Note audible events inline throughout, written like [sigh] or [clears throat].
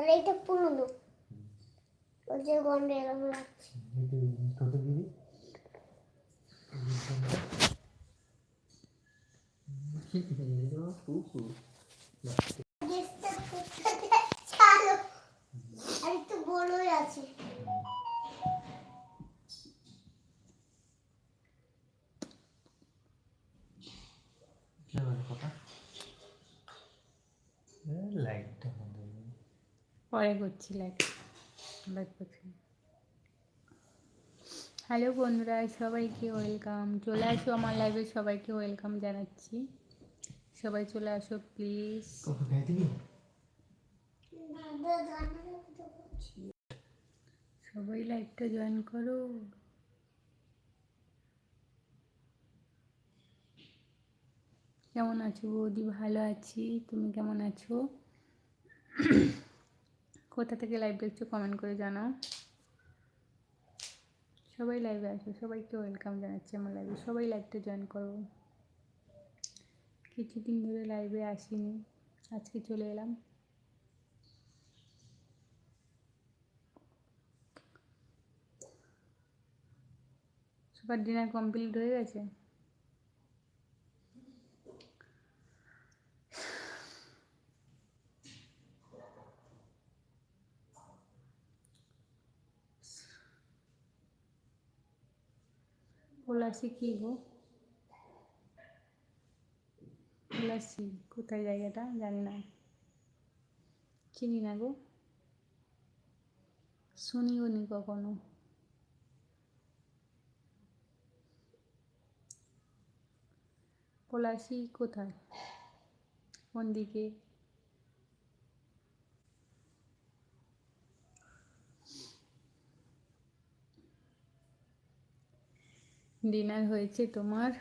তাহলে এটা পুরনো ওই যে গন্ধ এরকম লাগছে একটু ছোট দিবি কুকুর পরে করছি লাইক করছি। হ্যালো বন্ধুরা সবাইকে ওয়েলকাম চলে আসো আমার লাইভে সবাইকে ওয়েলকাম জানাচ্ছি। সবাই চলে আসো প্লিজ। সবাই লাইভটা জয়েন করো। কেমন আছো বৌদি? ভালো আছি। তুমি কেমন আছো? কোথা থেকে লাইভ দেখছ কমেন্ট করে জানাও। সবাই লাইভে আসো, সবাইকে ওয়েলকাম জানাচ্ছি আমার লাইভে সবাই লাইভটা জয়েন করো। কিছুদিন ধরে লাইভে আসিনি, আজকে চলে এলাম। সবার ডিনার কমপ্লিট হয়ে গেছে? পলাশি কি গো পলাশি কোথায় জায়গাটা জানি না চিনি না গো শুনিও নি কখনো পলাশি কোথায় কোন দিকে ডিনার হয়েছে তোমার?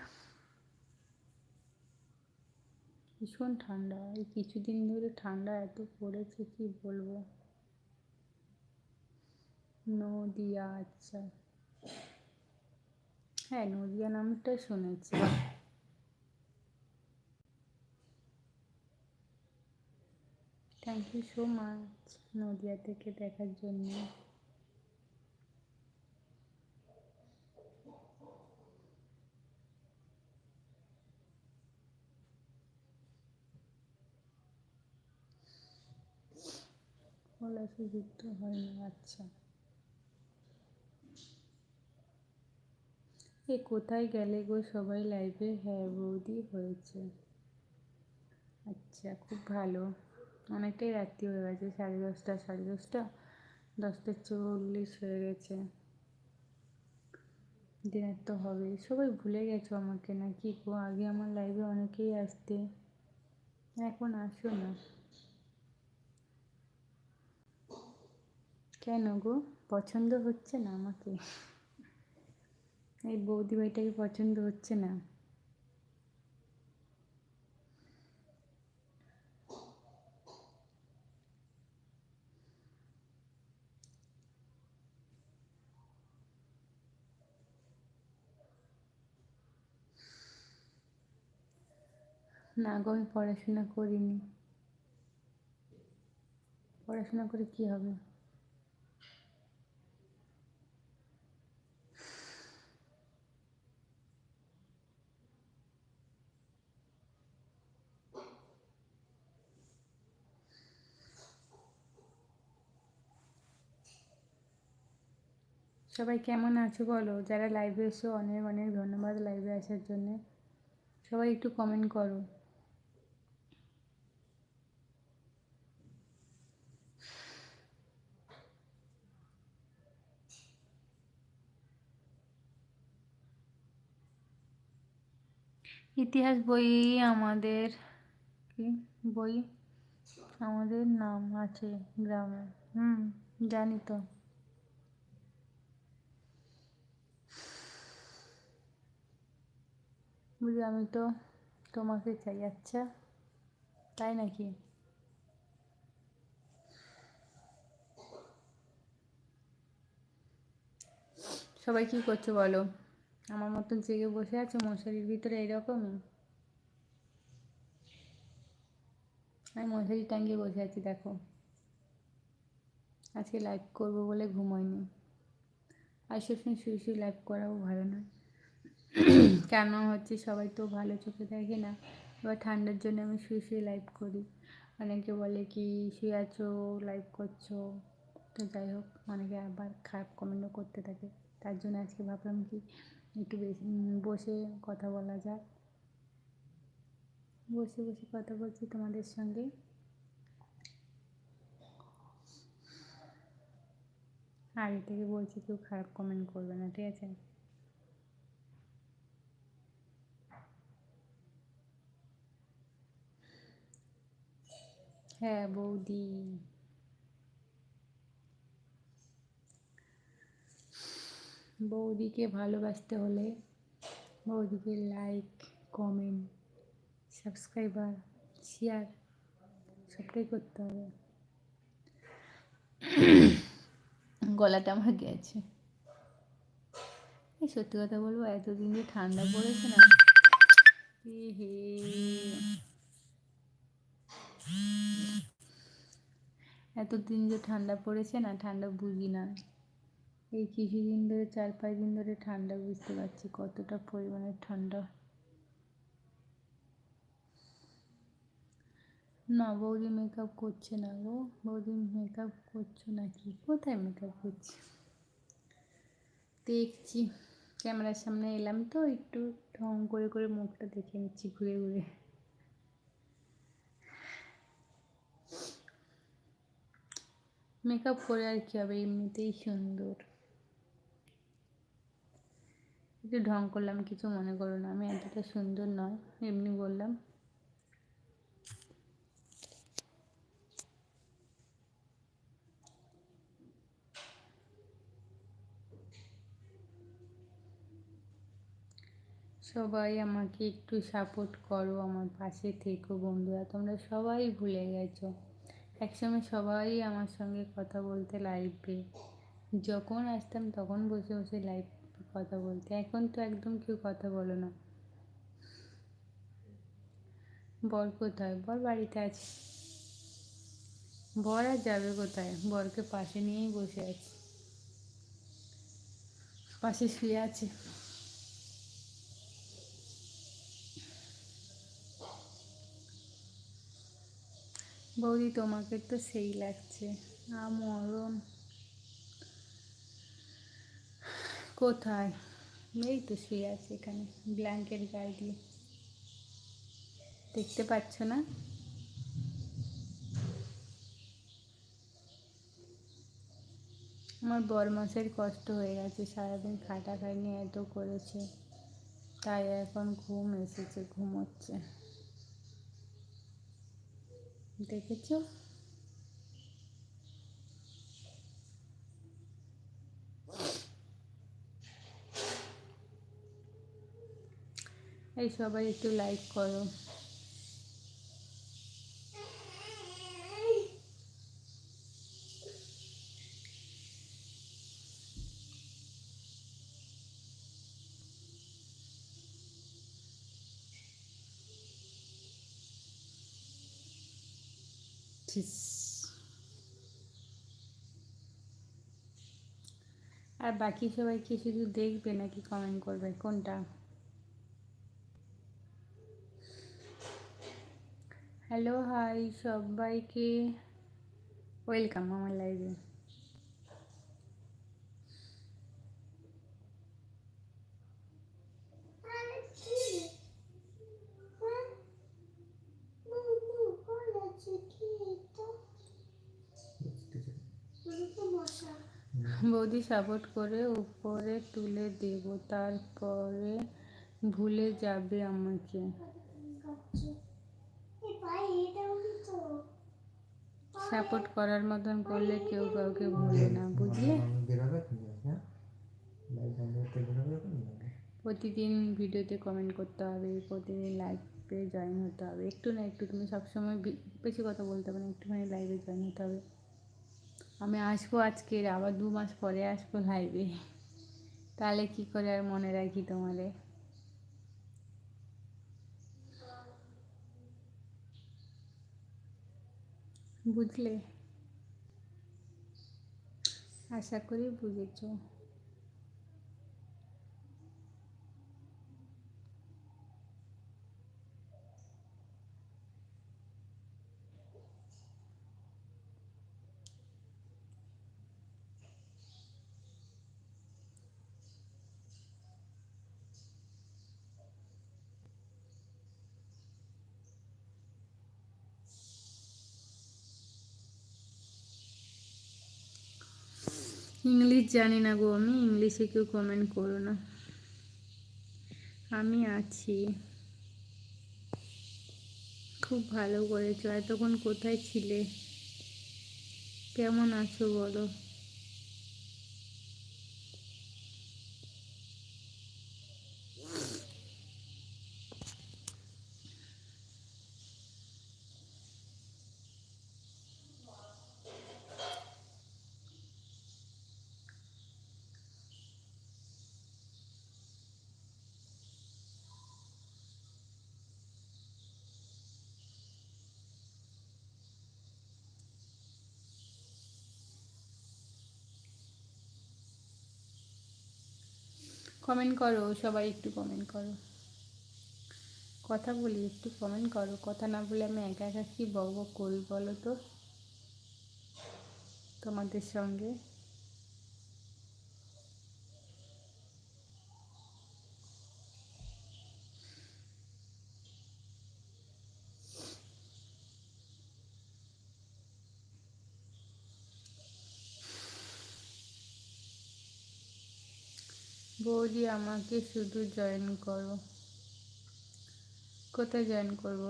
ভীষণ ঠান্ডা, এই কিছুদিন ধরে ঠান্ডা এত পড়েছে, কি বলব? নদিয়া আচ্ছা। হ্যাঁ নদিয়া নামটা শুনেছি। Thank you so much Nadia থেকে দেখার জন্য। পলাশি যুক্ত হয়নি আচ্ছা। এ কোথায় গেলে গো সবাই লাইভে হ্যাঁ বৌদি হয়েছে। আচ্ছা খুব ভালো। অনেকটাই রাত্রি হয়ে গেছে, সাড়ে দশটা সাড়ে দশটা। দশটা চল্লিশ হয়ে গেছে। ডিনার তো হবে সবাই ভুলে গেছো আমাকে না কি গো? আগে আমার লাইভে অনেকেই আসতে। এখন আসো না। কেন গো? পছন্দ হচ্ছে না আমাকে। এই বৌদি ভাইটাকে পছন্দ হচ্ছে না। না গো, আমি পড়াশোনা করিনি। পড়াশোনা করে কি হবে? সবাই কেমন আছো বলো? যারা লাইভে এসো, অনেক অনেক ধন্যবাদ লাইভে আসার জন্য। সবাই একটু কমেন্ট করো। ইতিহাস বই আমাদের, কি? বই? আমাদের নাম আছে গ্রামে। হুম, জানি তো। বুঝি আমি তো তোমাকে চাই আচ্ছা। তাই নাকি? সবাই কি করছ বলো? আমার মতন জেগে বসে আছো, মশারির ভিতরে এইরকমই আমি মশারি টাঙ্গিয়ে বসে আছি, দেখো। আজকে লাইভ করব বলে ঘুমোয়নি আর সবসময় শুয়ে শুয়ে লাইভ করাও ভালো না [clears throat] কেন হচ্ছে সবাই তো ভালো চোখে দেখে না? এবার ঠান্ডার জন্য আমি শুয়ে শুয়ে লাইভ করি। অনেকে বলে কি, শুয়ে আছো লাইভ করছ? তো যাই হোক, অনেকে আবার খারাপ কমেন্টও করতে থাকে। তার জন্য আজকে ভাবলাম কি, একটু বেশি বসে কথা বলা যাক। বসে বসে কথা বলছি তোমাদের সঙ্গে। আগে থেকে বলছি কেউ খারাপ কমেন্ট করবে না, ঠিক আছে? হ্যাঁ বৌদি। বৌদিকে ভালোবাসতে হলে বৌদিকে লাইক কমেন্ট সাবস্ক্রাইবার শেয়ার সবটাই করতে হবে। গলাটা আমার গেছে। সত্যি কথা বলব, এতদিন যে ঠান্ডা পড়েছে না। হে। এতদিন যে ঠান্ডা পড়েছে না, ঠান্ডা বুঝি না। এই কিছুদিন ধরে, চার পাঁচ দিন ধরে ঠান্ডা বুঝতে পারছি কতটা পরিমাণে ঠান্ডা। না, বৌদি মেকআপ করছে না গো। বৌদি মেকআপ করছ নাকি? কোথায় মেকআপ করছে? দেখছি। ক্যামেরার সামনে এলাম তো, একটু ঢং করে করে মুখটা দেখে নিচ্ছি ঘুরে ঘুরে। মেকআপ করে আর কি হবে, এমনিতেই সুন্দর। একটু ঢং করলাম, কিছু মনে করো না, আমি এতটা সুন্দর নয়, এমনি বললাম। সবাই আমাকে একটু সাপোর্ট করো, আমার পাশে থেকো বন্ধুরা, তোমরা সবাই ভুলে গেছো। একসময় সবাই আমার সঙ্গে কথা বলতে লাইভে যখন আসতাম তখন বসে বসে লাইভ কথা বলতে। এখন তো একদম কেউ কথা বলো না। বর কোথায়? বর বাড়িতে আছে। বর আর যাবে কোথায়? বরকে পাশে নিয়েই বসে আছে। পাশে শুয়ে আছে। বৌদি, তোমাকে তো সেই লাগছে। আমরণ কোথায়? এই তো শুয়ে আছে এখানে ব্ল্যাঙ্কেট গায়ে দিয়ে। দেখতে পাচ্ছ না? আমার বরমাসের কষ্ট হয়ে গেছে, সারাদিন খাটা খাইনি এত করেছে। তাই এখন ঘুম এসেছে, ঘুমোচ্ছে। দেখেছ? এই সবাই একটু লাইক করো। আর বাকি সবাই কি শুধু দেখবে নাকি কমেন্ট করবে, কোনটা? হ্যালো হাই সবাইকে। ওয়েলকাম আমার লাইভে আরে কি হ্যাঁ বুবু বলেছে কি এটা বুবু মশা বৌদি সাপোর্ট করে উপরে তুলে দেব, তারপরে ভুলে যাবে আমাকে। সাপোর্ট করার মতন করলে কেউ কাউকে ভুলে না, বুঝলে? প্রতিদিন ভিডিওতে কমেন্ট করতে হবে, প্রতিদিন লাইভে জয়েন হতে হবে। একটু না একটু তুমি সবসময় বেশি কথা বলতে না, একটুখানি লাইভে জয়েন হতে হবে। আমি আসব আজকের, আবার দু মাস পরে আসব লাইভে তাহলে কি করে আর মনে রাখি তোমারে? বুঝলে? আশা করি বুঝেছ ইংলিশ জানি না গো, আমি ইংলিশে কেউ কমেন্ট করো না। আমি আছি। খুব ভালো করেছ। এতক্ষণ কোথায় ছিলে? কেমন আছো বলো? কমেন্ট করো, সবাই একটু কমেন্ট করো। কথা বলি, একটু কমেন্ট করো। কথা না বলে আমি একা একা কি বক করি বলো তো? তোমাদের সঙ্গে। বৌদি, আমাকে শুধু জয়েন করো। কোথায় জয়েন করব?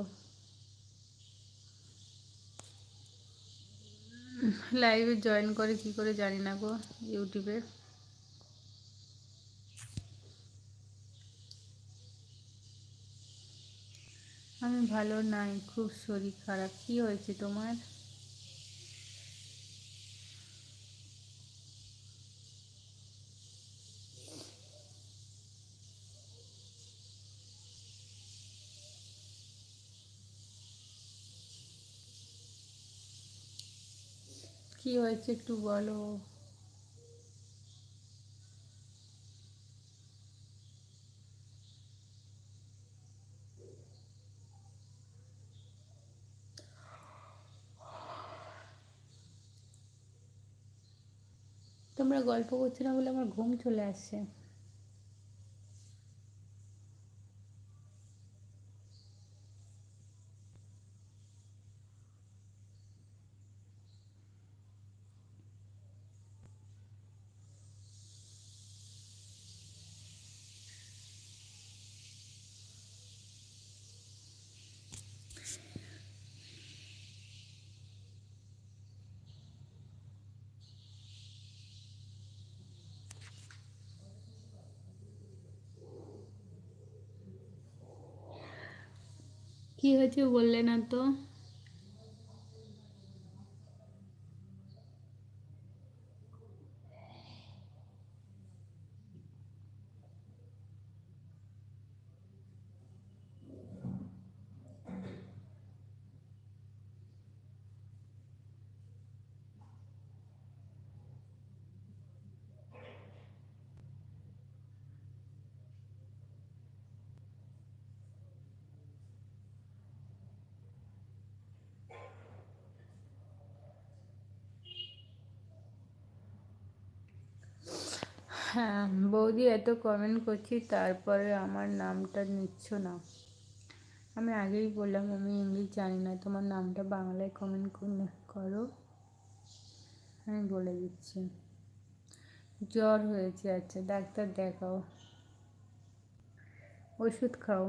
লাইভে জয়েন করে কি করে জানি না গো ইউটিউবে আমি ভালো নাই, খুব শরীর খারাপ। কি হয়েছে তোমার? কি হয়েছে একটু বলো। তোমরা গল্প করছ না বলে আমার ঘুম চলে আসছে। কি হয়েছে বললে না তো? হ্যাঁ বৌদি এত কমেন্ট করছি, তারপরে আমার নামটা নিচ্ছ না। আমি আগেই বললাম, আমি ইংলিশ জানি না, তোমার নামটা বাংলায় কমেন্ট করো। আমি বলে দিচ্ছি। জ্বর হয়েছে আচ্ছা ডাক্তার দেখাও। ওষুধ খাও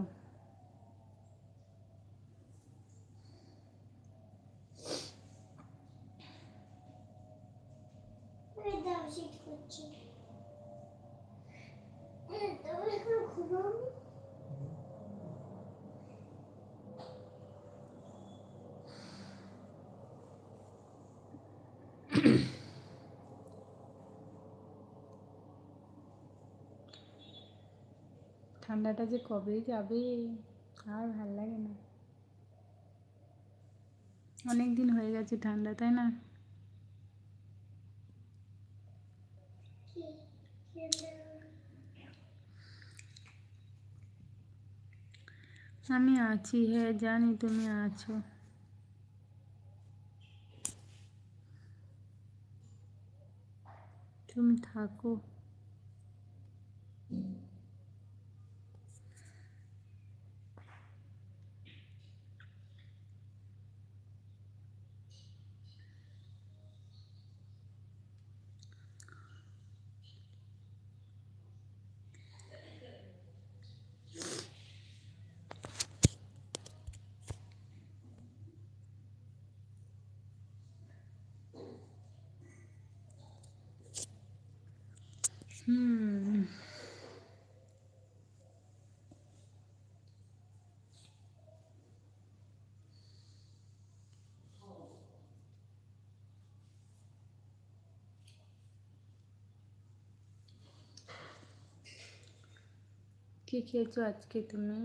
হ্যাঁ, তুমি এখন ঘুমাওনি? ঠান্ডাটা যে কবে যাবে, আর ভালো লাগে না। অনেক দিন হয়ে গেছে ঠান্ডা, তাই না? আমি আছি হ্যাঁ জানি তুমি আছো। তুমি থাকো। হুম কি খেয়েছো আজকে তুমি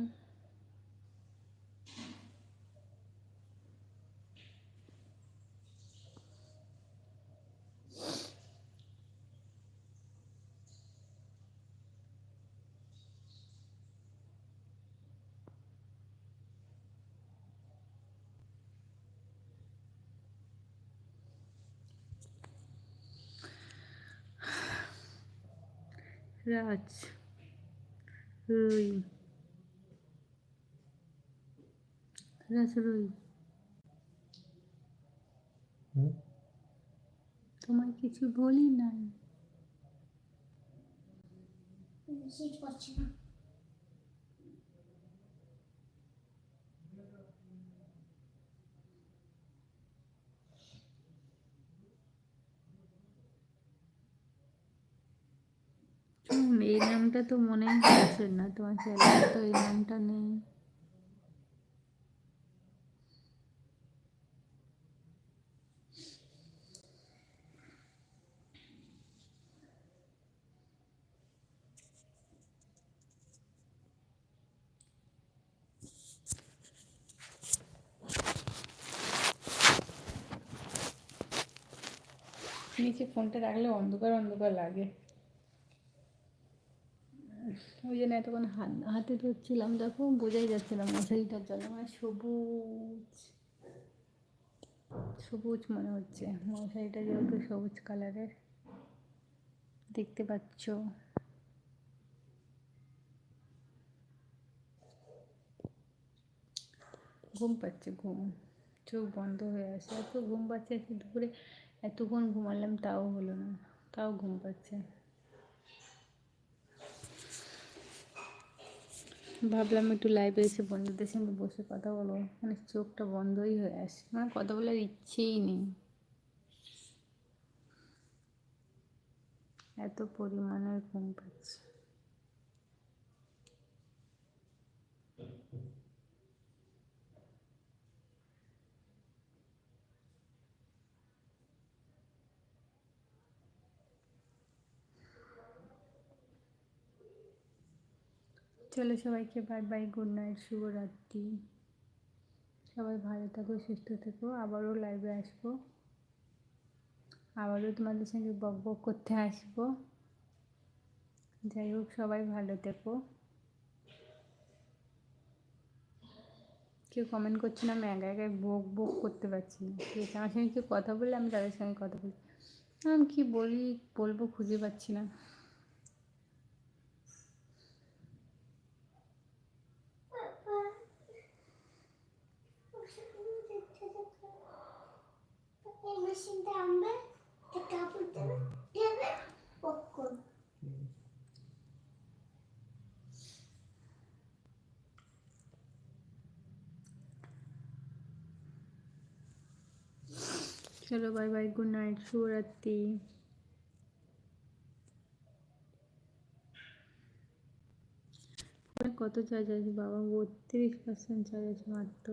রাজ রুই। রাজ রুই। তোমায় কিছু বলি নাই? শীত পড়ছে না হুম, এই নামটা তো মনেই হচ্ছে না, তোমার চ্যানেলে তো এই নামটা নেই। নিচে ফোনটা রাখলে অন্ধকার অন্ধকার লাগে? ওই জন্য এতক্ষণ হাত, হাতে ধরছিলাম, দেখো, বোঝাই যাচ্ছিলাম মশারিটার জন্য মানে সবুজ সবুজ মনে হচ্ছে। মশারিটা যেহেতু সবুজ কালারের, দেখতে পাচ্ছ। ঘুম পাচ্ছে, ঘুম, চোখ বন্ধ হয়ে আসে এত ঘুম পাচ্ছে আজকে দুপুরে এতক্ষণ ঘুমালাম, তাও হলো না, তাও ঘুম পাচ্ছে। ভাবলাম একটু লাইভে এসে বন্ধুদের সঙ্গে বসে কথা বলব। মানে চোখটা বন্ধই হয়ে আসে মানে কথা বলার ইচ্ছেই নেই। এত পরিমাণের ঘুম পাচ্ছে। চলো সবাইকে বাই বাই গুড নাইট শুভরাত্রি। সবাই ভালো থাকো, সুস্থ থেকো, আবারও লাইভে আসব। আবারও তোমাদের সঙ্গে বক বক করতে আসব। যাই হোক, সবাই ভালো থেকো। কেউ কমেন্ট করছে না, আমি একা একাই বক বক করতে পারছি না। ঠিক আছে, আমার সঙ্গে কেউ কথা বললে আমি তাদের সঙ্গে কথা বলি। আমি কী বলি, বলব খুঁজে পাচ্ছি না। চলো বাই বাই গুড নাইট শুভরাত্রি। কত চার্জ আছে বাবা? বত্রিশ পার্সেন্ট চার্জ আছে মাত্র।